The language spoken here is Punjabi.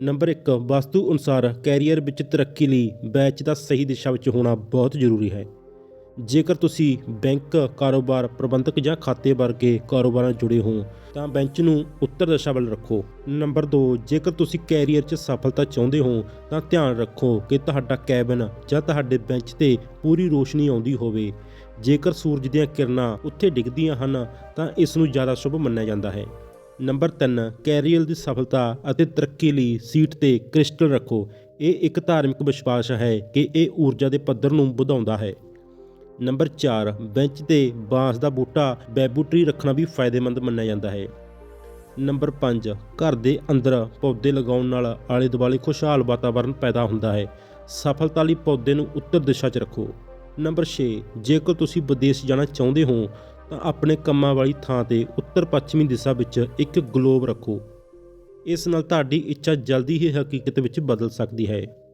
ਨੰਬਰ 1 ਵਸਤੂ ਅਨੁਸਾਰ ਕੈਰੀਅਰ ਵਿੱਚ ਤਰੱਕੀ ਲਈ ਬੈਚ ਦਾ ਸਹੀ ਦਿਸ਼ਾ ਵਿੱਚ ਹੋਣਾ ਬਹੁਤ ਜ਼ਰੂਰੀ ਹੈ। ਜੇਕਰ ਤੁਸੀਂ ਬੈਂਕ, ਕਾਰੋਬਾਰ, ਪ੍ਰਬੰਧਕ ਜਾਂ ਖਾਤੇ ਵਰਗੇ ਕਾਰੋਬਾਰਾਂ ਨਾਲ ਜੁੜੇ ਹੋ, ਤਾਂ ਬੈਂਚ ਨੂੰ ਉੱਤਰ ਦਿਸ਼ਾ ਵੱਲ ਰੱਖੋ। ਨੰਬਰ 2 ਜੇਕਰ ਤੁਸੀਂ ਕੈਰੀਅਰ 'ਚ ਸਫਲਤਾ ਚਾਹੁੰਦੇ ਹੋ, ਤਾਂ ਧਿਆਨ ਰੱਖੋ ਕਿ ਤੁਹਾਡਾ ਕੈਬਨ ਜਾਂ ਤੁਹਾਡੇ ਬੈਂਚ ਤੇ ਪੂਰੀ ਰੋਸ਼ਨੀ ਆਉਂਦੀ ਹੋਵੇ। ਜੇਕਰ ਸੂਰਜ ਦੀਆਂ ਕਿਰਨਾਂ ਉੱਥੇ ਡਿੱਗਦੀਆਂ ਹਨ, ਤਾਂ ਇਸ ਨੂੰ ਜ਼ਿਆਦਾ ਸ਼ੁਭ ਮੰਨਿਆ ਜਾਂਦਾ ਹੈ। ਨੰਬਰ 3 ਕੈਰੀਅਰ ਦੀ ਸਫਲਤਾ ਅਤੇ ਤਰੱਕੀ ਲਈ ਸੀਟ ਤੇ ਕ੍ਰਿਸਟਲ ਰੱਖੋ। ਇਹ ਇੱਕ ਧਾਰਮਿਕ ਵਿਸ਼ਵਾਸ ਹੈ ਕਿ ਇਹ ਊਰਜਾ ਦੇ ਪੱਧਰ ਨੂੰ ਵਧਾਉਂਦਾ ਹੈ। ਨੰਬਰ 4 ਬੈਂਚ ਤੇ ਬਾਂਸ ਦਾ ਬੂਟਾ, ਬੈਬੂ ਟਰੀ ਰੱਖਣਾ ਵੀ ਫਾਇਦੇਮੰਦ ਮੰਨਿਆ ਜਾਂਦਾ ਹੈ। ਨੰਬਰ 5 ਘਰ ਦੇ ਅੰਦਰ ਪੌਦੇ ਲਗਾਉਣ ਨਾਲ ਆਲੇ ਦੁਆਲੇ ਖੁਸ਼ਹਾਲ ਵਾਤਾਵਰਣ ਪੈਦਾ ਹੁੰਦਾ ਹੈ। ਸਫਲਤਾ ਲਈ ਪੌਦੇ ਨੂੰ ਉੱਤਰ ਦਿਸ਼ਾ 'ਚ ਰੱਖੋ। ਨੰਬਰ 6 ਜੇਕਰ ਤੁਸੀਂ ਵਿਦੇਸ਼ ਜਾਣਾ ਚਾਹੁੰਦੇ ਹੋ ਤਾਂ ਆਪਣੇ ਕੰਮਾਂ ਵਾਲੀ ਥਾਂ ਤੇ ਉੱਤਰ ਪੱਛਮੀ ਦਿਸ਼ਾ ਵਿੱਚ ਇੱਕ ਗਲੋਬ ਰੱਖੋ। ਇਸ ਨਾਲ ਤੁਹਾਡੀ ਇੱਛਾ ਜਲਦੀ ਹੀ ਹਕੀਕਤ ਵਿੱਚ ਬਦਲ ਸਕਦੀ ਹੈ।